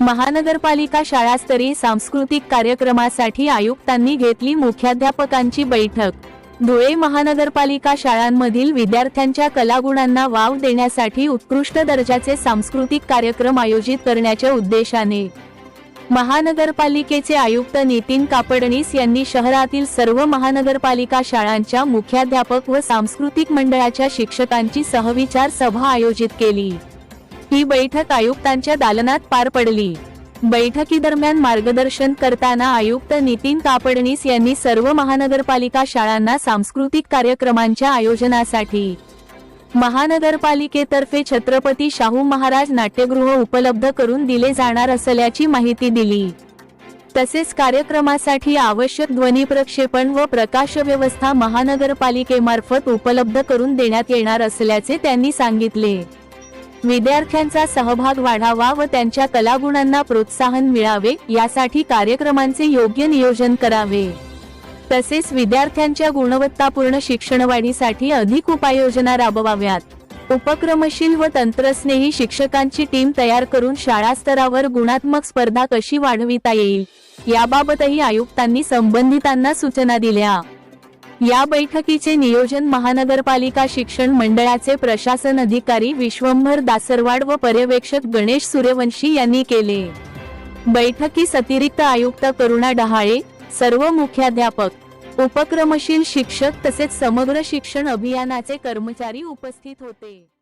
महानगरपालिका शाळास्तरीय सांस्कृतिक कार्यक्रमासाठी आयुक्तांनी घेतली मुख्याध्यापकांची बैठक. धुळे महानगरपालिका शाळांमधील विद्यार्थ्यांच्या कलागुणांना वाव देण्यासाठी उत्कृष्ट दर्जाचे सांस्कृतिक कार्यक्रम आयोजित करण्याच्या उद्देशाने. महानगरपालिकेचे आयुक्त नितीन कापडणीस यांनी शहरातील सर्व महानगरपालिका शाळांच्या मुख्याध्यापक व सांस्कृतिक मंडळाच्या शिक्षकांची सहविचार सभा आयोजित केली. ही बैठक आयुक्तांच्या दालनात पार पडली. बैठकीदरम्यान मार्गदर्शन करताना आयुक्त नितीन कापडणीस यांनी सर्व महानगरपालिका शाळांना सांस्कृतिक कार्यक्रमांच्या आयोजनासाठी. महानगरपालिकेतर्फे छत्रपती शाहू महाराज नाट्यगृह उपलब्ध करून दिले जाणार असल्याची माहिती दिली. तसेच कार्यक्रमासाठी आवश्यक ध्वनी प्रक्षेपण व प्रकाश व्यवस्था महानगरपालिकेमार्फत उपलब्ध करून देण्यात येणार असल्याचे त्यांनी सांगितले. विद्यार्थ्यांचा सहभाग वाढावा व त्यांच्या कलागुणांना प्रोत्साहन मिळावे यासाठी कार्यक्रमांचे योग्य नियोजन करावे. तसेच विद्यार्थ्यांच्या गुणवत्तापूर्ण शिक्षणवाढीसाठी अधिक उपाययोजना राबवाव्यात. उपक्रमशील व तंत्रस्नेही शिक्षकांची टीम तयार करून शाळा स्तरावर गुणात्मक स्पर्धा कशी वाढविता येईल याबाबतही आयुक्तांनी संबंधितांना सूचना दिल्या. या बैठकीचे नियोजन महानगरपालिका शिक्षण मंडळाचे प्रशासन अधिकारी विश्वंभर दासरवाड व पर्यवेक्षक गणेश सूर्यवंशी यांनी केले. बैठकीस अतिरिक्त आयुक्त करुणा डहाळे सर्व मुख्याध्यापक उपक्रमशील शिक्षक तसेच समग्र शिक्षण अभियानाचे कर्मचारी उपस्थित होते.